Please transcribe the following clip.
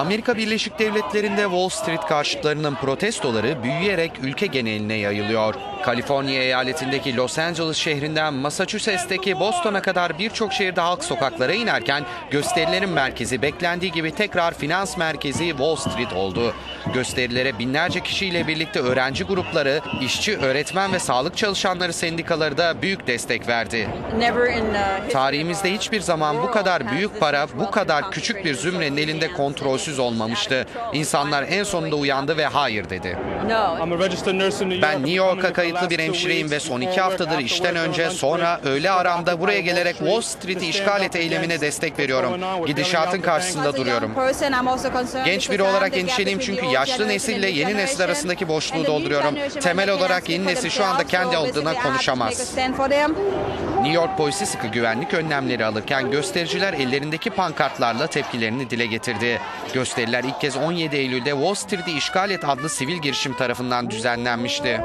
Amerika Birleşik Devletleri'nde Wall Street karşıtlarının protestoları büyüyerek ülke geneline yayılıyor. Kaliforniya eyaletindeki Los Angeles şehrinden Massachusetts'teki Boston'a kadar birçok şehirde halk sokaklara inerken gösterilerin merkezi beklendiği gibi tekrar finans merkezi Wall Street oldu. Gösterilere binlerce kişiyle birlikte öğrenci grupları, işçi, öğretmen ve sağlık çalışanları sendikaları da büyük destek verdi. Tarihimizde hiçbir zaman bu kadar büyük para, bu kadar küçük bir zümrenin elinde kontrolsüz olmamıştı. İnsanlar en sonunda uyandı ve hayır dedi. Ben New York'a kayıtlı bir hemşireyim ve son iki haftadır işten önce sonra öğle aramda buraya gelerek Wall Street'i işgal et eylemine destek veriyorum. Gidişatın karşısında duruyorum. Genç biri olarak endişeliyim çünkü yaşlı nesille yeni nesil arasındaki boşluğu dolduruyorum. Temel olarak yeni nesil şu anda kendi adına konuşamaz. New York polisi sıkı güvenlik önlemleri alırken göstericiler ellerindeki pankartlarla tepkilerini dile getirdi. Gösteriler ilk kez 17 Eylül'de Wall Street'i işgal et adlı sivil girişim tarafından düzenlenmişti.